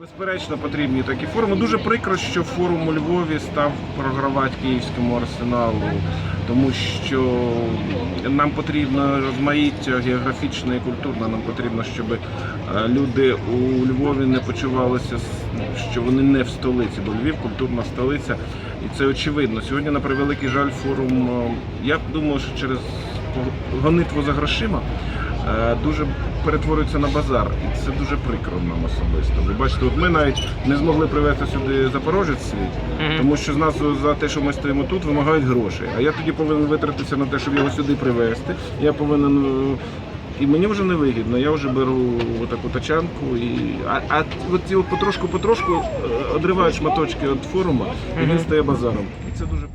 Безперечно, потрібні такі форуми. Дуже прикро, що форум у Львові став програвати київському арсеналу, тому що нам потрібно розмаїття географічне і культурне. Нам потрібно, щоб е, люди у Львові не почувалися, що вони не в столиці, бо Львів культурна столиця, і це очевидно. Сьогодні, на превеликий жаль, форум. е, Я думаю, що через гонитву за грошима дуже перетворюється на базар, і це дуже прикро нам особисто. Ви бачите, от ми навіть не змогли привезти сюди запорожець свій, тому що з нас за те, що ми стоїмо тут, вимагають грошей. А я тоді повинен витратитися на те, щоб його сюди привезти. Я повинен. е, І мені вже не вигідно, я вже беру таку тачанку і. А, а от потрошку-потрошку е, одривають шматочки від форуму, і він стає базаром. І це дуже